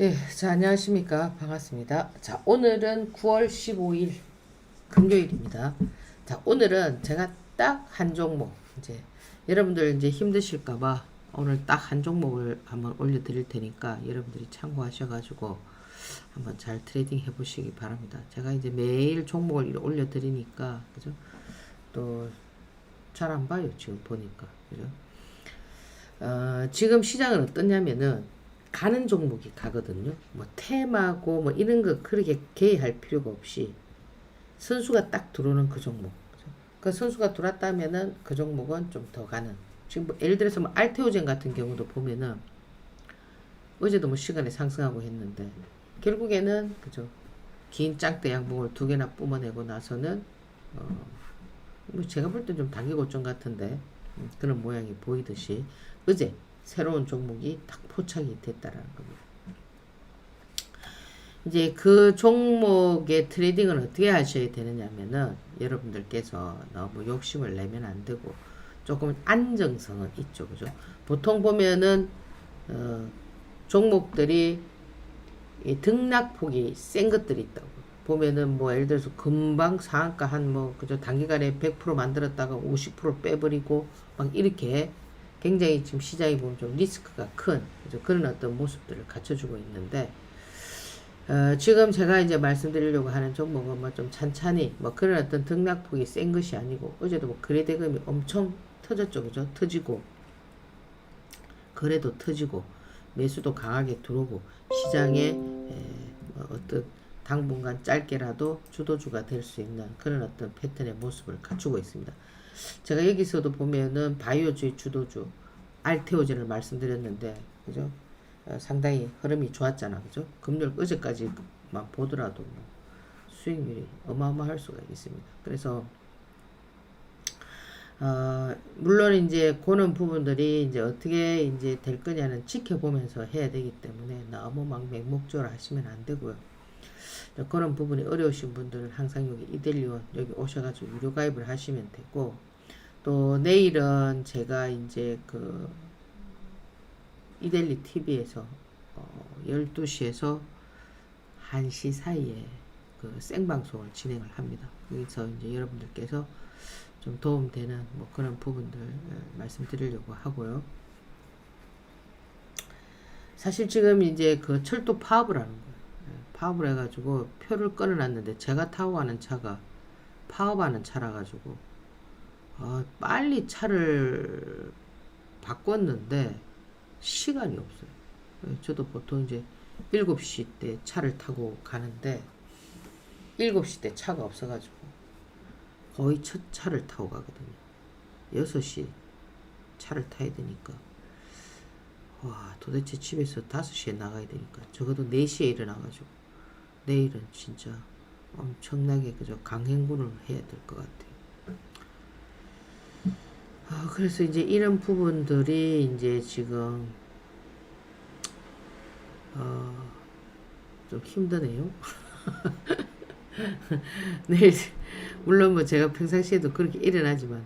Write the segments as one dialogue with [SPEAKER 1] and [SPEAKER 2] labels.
[SPEAKER 1] 예, 자, 안녕하십니까. 반갑습니다. 자, 오늘은 9월 15일 금요일입니다. 자, 오늘은 제가 딱 한 종목, 이제, 여러분들 이제 힘드실까봐 오늘 딱 한 종목을 한번 올려드릴 테니까 여러분들이 참고하셔가지고 한번 잘 트레이딩 해보시기 바랍니다. 제가 이제 매일 종목을 올려드리니까, 그죠? 또, 잘 안 봐요, 지금 보니까. 그죠? 어, 지금 시장은 어떠냐면은 가는 종목이 가거든요. 뭐 테마고 뭐 이런 거 그렇게 개의할 필요가 없이 선수가 딱 들어오는 그 종목. 그 선수가 들어왔다면은 그 종목은 좀 더 가는. 지금 뭐 예를 들어서 뭐 알테오젠 같은 경우도 보면은 어제도 뭐 시간에 상승하고 했는데 결국에는 그죠? 긴 짱대 양봉을 두 개나 뿜어내고 나서는 어, 뭐 제가 볼 땐 좀 단기 고점 같은데 음, 그런 모양이 보이듯이 어제 새로운 종목이 딱 포착이 됐다라는 겁니다. 이제 그 종목의 트레이딩을 어떻게 하셔야 되느냐면은 여러분들께서 너무 욕심을 내면 안 되고 조금 안정성은 있죠, 그죠? 보통 보면은 어, 종목들이 이 등락폭이 센 것들이 있다고 보면은 뭐 예를 들어서 금방 상한가 한 뭐 그죠 단기간에 100% 만들었다가 50% 빼버리고 막 이렇게 굉장히 지금 시장이 보면 좀 리스크가 큰? 그런 어떤 모습들을 갖춰주고 있는데 어, 지금 제가 이제 말씀드리려고 하는 종목은 뭐 좀 찬찬히 뭐 그런 어떤 등락폭이 센 것이 아니고 어제도 뭐 거래대금이 엄청 터졌죠 그죠 터지고 거래도 터지고 매수도 강하게 들어오고 시장에 에, 뭐 어떤 당분간 짧게라도 주도주가 될 수 있는 그런 어떤 패턴의 모습을 갖추고 있습니다. 제가 여기서도 보면은 바이오주의 주도주 알테오젠을 말씀드렸는데 그죠? 어, 상당히 흐름이 좋았잖아 그죠? 금요일 어제까지만 보더라도 뭐 수익률이 어마어마할 수가 있습니다. 그래서 어, 물론 이제 그런 부분들이 이제 어떻게 이제 될 거냐는 지켜보면서 해야 되기 때문에 너무 막 맹목적으로 하시면 안 되고요. 그런 부분이 어려우신 분들은 항상 여기 이델리온 여기 오셔가지고 유료 가입을 하시면 되고 또 내일은 제가 이제 그 이델리 TV에서 어 12시에서 1시 사이에 그 생방송을 진행을 합니다. 여기서 이제 여러분들께서 좀 도움되는 뭐 그런 부분들 어, 말씀드리려고 하고요. 사실 지금 이제 그 철도 파업을 하는 거예요. 예, 파업을 해가지고 표를 끊어놨는데 제가 타고 가는 차가 파업하는 차라 가지고 어, 빨리 차를 바꿨는데 시간이 없어요. 예, 저도 보통 이제 7시 때 차를 타고 가는데 7시 때 차가 없어가지고 거의 첫 차를 타고 가거든요. 6시 차를 타야 되니까 와 도대체 집에서 5시에 나가야 되니까 적어도 4시에 일어나가지고 내일은 진짜 엄청나게 그저 강행군을 해야 될 것 같아요. 아, 그래서 이제 이런 부분들이 이제 지금 어, 좀 힘드네요. 내일 물론 뭐 제가 평상시에도 그렇게 일어나지만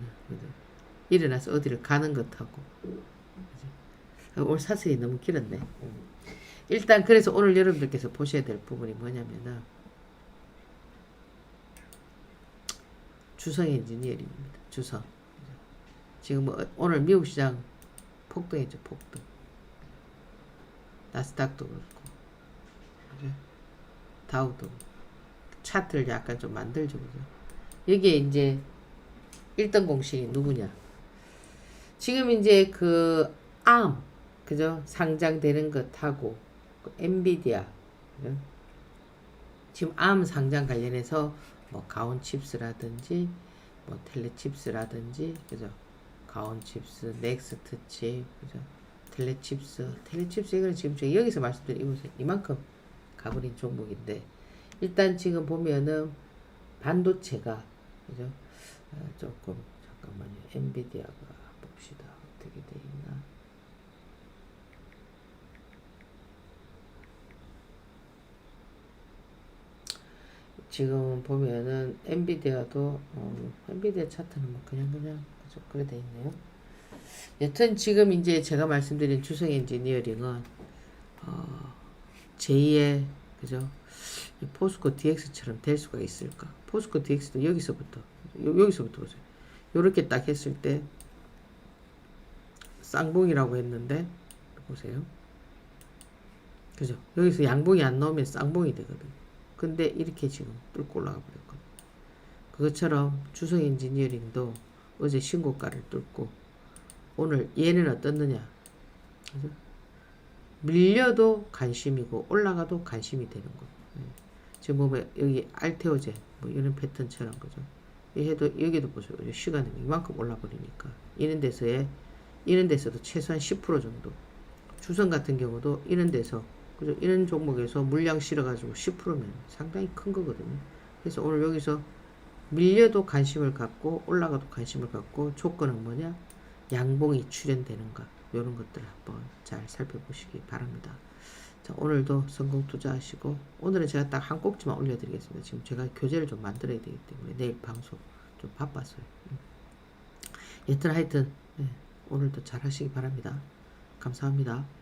[SPEAKER 1] 일어나서 어디를 가는 것하고 그죠? 오늘 사설이 너무 길었네. 음. 일단 그래서 오늘 여러분들께서 보셔야 될 부분이 뭐냐면은 주성 엔지니어링입니다. 주성. 지금 뭐 오늘 미국 시장 폭등했죠, 폭등. 나스닥도 그렇고? 다우도 차트를 약간 좀 만들죠, 그죠? 여기에 이제 1등 공신이 누구냐? 지금 이제 그 암, 그죠? 상장되는 것하고 그 엔비디아? 지금 암 상장 관련해서 뭐 가온 칩스라든지 뭐 텔레 칩스라든지 그죠? 가온 칩스, 넥스트 칩, 그죠? 텔레 칩스, 텔레 칩스 이거는 지금 제가 여기서 말씀드린 이만큼 가버린 종목인데 일단 지금 보면은 반도체가 그죠? 어, 조금 잠깐만요. 엔비디아가 봅시다. 어떻게 돼 있나? 지금 보면은 엔비디아도 어, 엔비디아 차트는 뭐 그냥 그냥? 그래 돼 있네요. 여튼 지금 이제 제가 말씀드린 주성 엔지니어링은 어, 제2의 그죠? 이 포스코 DX처럼 될 수가 있을까? 포스코 DX도 여기서부터 요, 여기서부터 보세요. 요렇게 딱 했을 때 쌍봉이라고 했는데 보세요. 그죠? 여기서 양봉이 안 나오면 쌍봉이 되거든. 근데 이렇게 지금 뚫고 올라가 버렸거든. 그것처럼 주성 엔지니어링도 어제 신고가를 뚫고 오늘 얘는 어떻느냐? 그죠? 밀려도 관심이고 올라가도 관심이 되는 거. 예. 지금 보면 여기 알테오제 뭐 이런 패턴처럼 그죠? 이 해도 여기도 보세요. 이 시간이 이만큼 올라 버리니까 이런 데서의 이런 데서도 최소한 10% 정도. 주성 같은 경우도 이런 데서 그죠? 이런 종목에서 물량 실어가지고 10%면 상당히 큰 거거든요. 그래서 오늘 여기서 밀려도 관심을 갖고 올라가도 관심을 갖고 조건은 뭐냐? 양봉이 출현되는가? 이런 것들 한번 잘 살펴보시기 바랍니다. 자, 오늘도 성공 투자하시고 오늘은 제가 딱 한 꼭지만 올려드리겠습니다. 지금 제가 교재를 좀 만들어야 되기 때문에 내일 방송 좀 바빴어요. 음. 여튼 하여튼 예, 오늘도 잘 하시기 바랍니다. 감사합니다.